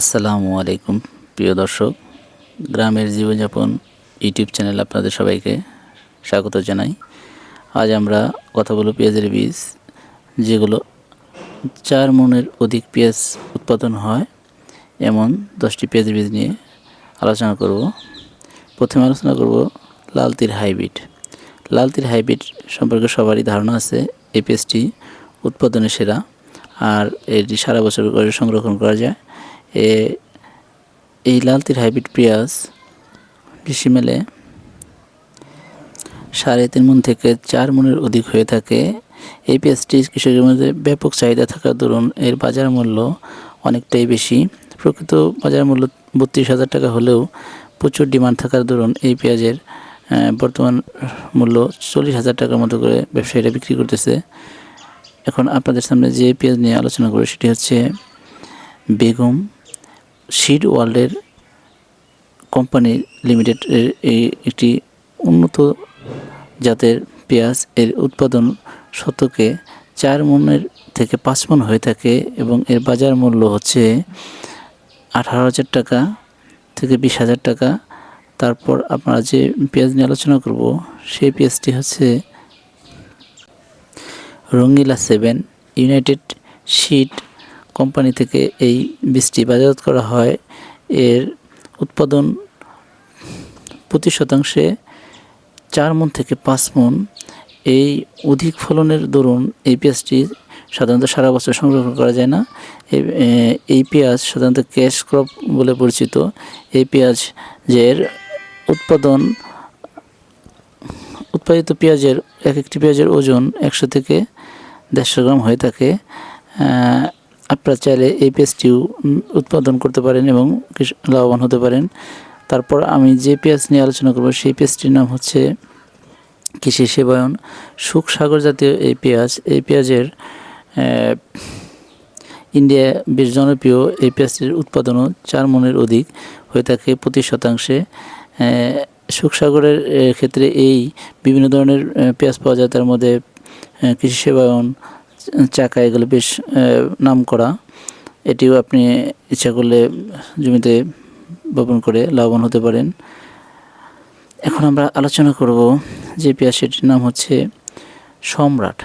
আসসালামু আলাইকুম, প্রিয় দর্শক। গ্রামের জীবনযাপন ইউটিউব চ্যানেল আপনাদের সবাইকে স্বাগত জানাই। আজ আমরা কথা বলব পেঁয়াজের বীজ, যেগুলো চার মনের অধিক পেঁয়াজ উৎপাদন হয়। এমন দশটি পেঁয়াজের বীজ নিয়ে আলোচনা করব। প্রথমে আলোচনা করব লালতির হাইব্রিড। লালতির হাইব্রিড সম্পর্কে সবারই ধারণা আছে, এই পেঁয়াজটি উৎপাদনে সেরা, আর এটি সারা বছর করে সংরক্ষণ করা যায়। এই লালতির হাইব্রিড পেঁয়াজ ডিসিমেলে সাড়ে তিন মন থেকে চার মনের অধিক হয়ে থাকে। এই পেঁয়াজটি কৃষকের মধ্যে ব্যাপক চাহিদা থাকার দরুন এর বাজার মূল্য অনেকটাই বেশি। প্রকৃত বাজার মূল্য বত্রিশ হাজার টাকা হলেও প্রচুর ডিমান্ড থাকার দরুন এই পেঁয়াজের বর্তমান মূল্য চল্লিশ হাজার টাকার মতো করে ব্যবসায়ীরা বিক্রি করতেছে। এখন আপনাদের সামনে যে পেঁয়াজ নিয়ে আলোচনা করি সেটি হচ্ছে বেগম সিড ওয়ার্ল্ডের কোম্পানি লিমিটেড একটি উন্নত জাতের পেঁয়াজ এর উৎপাদন শতকে চার মনের থেকে পাঁচ মন হয়ে থাকে এবং এর বাজার মূল্য হচ্ছে আঠারো হাজার টাকা থেকে বিশ হাজার টাকা। তারপর আপনারা যে পেঁয়াজ নিয়ে আলোচনা করব, সেই পেঁয়াজটি হচ্ছে Rangila seven United sheet company থেকে এই বীজটি বাজারজাত করা হয়। এর উৎপাদন প্রতি শতাংশে চার মন থেকে পাঁচ মন। এই অধিক ফলনের দরুন এই পেঁয়াজটি সাধারণত সারা বছর সংরক্ষণ করা যায় না। এই পেঁয়াজ সাধারণত ক্যাশ ক্রপ বলে পরিচিত। এই পেঁয়াজ যের উৎপাদন, উৎপাদিত পেঁয়াজের এক একটি পেঁয়াজের ওজন একশো থেকে দেড়শো গ্রাম হয়ে থাকে। আপনারা চাইলে এই পেঁয়াজটিও উৎপাদন করতে পারেন এবং লাভবান হতে পারেন। তারপর আমি যে পেঁয়াজ নিয়ে আলোচনা করব, সেই পেঁয়াজটির নাম হচ্ছে কৃষি সেবায়ন সুখসাগর জাতীয় এই পেঁয়াজ। এই পেঁয়াজের ইন্ডিয়া বেশ জনপ্রিয়। এই পেঁয়াজটির উৎপাদনও চার মনের অধিক হয়ে থাকে প্রতি শতাংশে। সুখসাগরের ক্ষেত্রে এই বিভিন্ন ধরনের পেঁয়াজ পাওয়া যায়। তার মধ্যে কৃষি সেবায়ন চাকা এগুলো বেশ নাম করা এটিও আপনি ইচ্ছা করলে জমিতে বপন করে লাভবান হতে পারেন। এখন আমরা আলোচনা করব যে পেঁয়াজ সেটির নাম হচ্ছে সম্রাট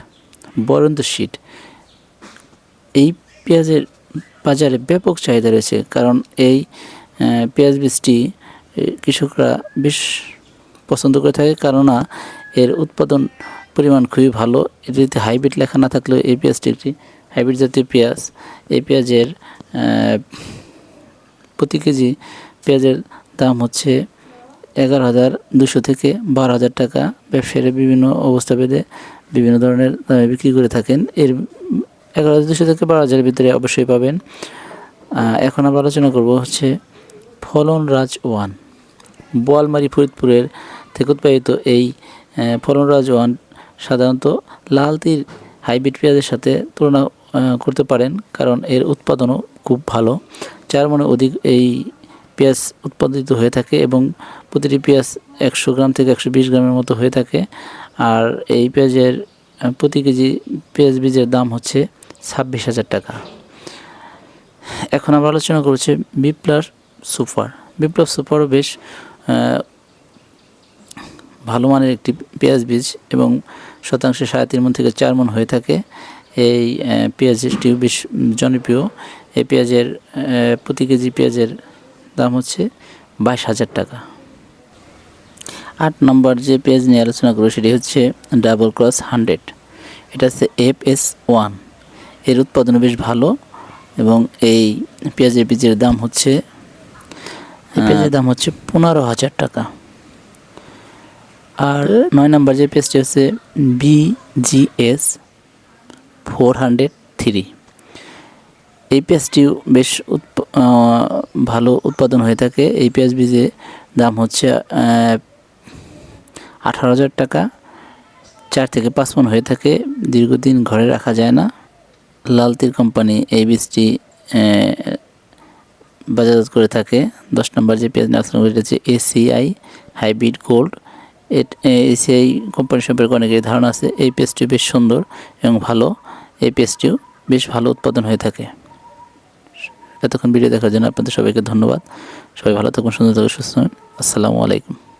বরন্ত শীত। এই পেঁয়াজের বাজারে ব্যাপক চাহিদা রয়েছে, কারণ এই পেঁয়াজ বীজটি কৃষকরা বেশ পছন্দ করে থাকে, কেননা এর উৎপাদন পরিমাণ খুবই ভালো। এটিতে হাইব্রিড লেখা না থাকলেও এই পেঁয়াজটি একটি হাইব্রিড জাতীয় পেঁয়াজ। এই পেঁয়াজের প্রতি কেজি পেঁয়াজের দাম হচ্ছে এগারো হাজার দুশো থেকে বারো হাজার টাকা। ব্যবসায়ীরা বিভিন্ন অবস্থা ভেদে বিভিন্ন ধরনের দামে বিক্রি করে থাকেন। এর এগারো হাজার দুশো থেকে বারো হাজারের ভিতরে অবশ্যই পাবেন। এখন আমরা আলোচনা করব হচ্ছে ফলন রাজ ওয়ান। বোয়ালমারি ফরিদপুরের থেকে উৎপাদিত এই ফলন রাজ ওয়ান সাধারণত লাল তীর হাইব্রিড পেঁয়াজের সাথে তুলনা করতে পারেন, কারণ এর উৎপাদনও খুব ভালো। চার মনে অধিক এই পেঁয়াজ উৎপাদিত হয়ে থাকে এবং প্রতিটি পেঁয়াজ একশো গ্রাম থেকে একশো বিশ গ্রামের মতো হয়ে থাকে। আর এই পেঁয়াজের প্রতি কেজি পেঁয়াজ বীজের দাম হচ্ছে ছাব্বিশ হাজার টাকা। এখন আমরা আলোচনা করছি বিপ্লার সুপার। বিপ্লব সুপারও বেশ ভালো মানের একটি পেঁয়াজ বীজ এবং শতাংশে সাড়ে তিন মন থেকে চার মন হয়ে থাকে। এই পেঁয়াজটি বেশ জনপ্রিয়। এই পেঁয়াজের প্রতি কেজি পেঁয়াজের দাম হচ্ছে বাইশ হাজার টাকা। আট নম্বর যে পেঁয়াজ নিয়ে আলোচনা করব সেটি হচ্ছে ডাবল ক্রস হান্ড্রেড। এটা হচ্ছে এফ এস ওয়ান। এর উৎপাদন বেশ ভালো এবং এই পেঁয়াজের বীজের দাম হচ্ছে পেঁয়াজের দাম হচ্ছে পনেরো হাজার টাকা। আর নয় নম্বর যে পেঁয়াজটি হচ্ছে বিজিএস ফোর হান্ড্রেড থ্রি এই পেঁয়াজটিও বেশ উৎপ- ভালো উৎপাদন হয়ে থাকে। এই পেঁয়াজ বীজে দাম হচ্ছে আঠারো হাজার টাকা। চার থেকে পাঁচ মন হয়ে থাকে। দীর্ঘদিন ঘরে রাখা যায় না। লালতির কোম্পানি এই বীজটি বাজারজাত করে থাকে। দশ নম্বর যে পেঁয়াজ নার্সারি হচ্ছে ACI hybrid gold ACI company সম্পর্কে অনেকের ধারণা আছে। এই পেজটি বেশ সুন্দর এবং ভালো। এই পেজটিও বেশ ভালো উৎপাদন হয়ে থাকে। এতক্ষণ ভিডিও দেখার জন্য আপনাদের সবাইকে ধন্যবাদ। সবাই ভালো থাকুন, সুন্দর থাকুন, সুস্থ আসসালামু আলাইকুম।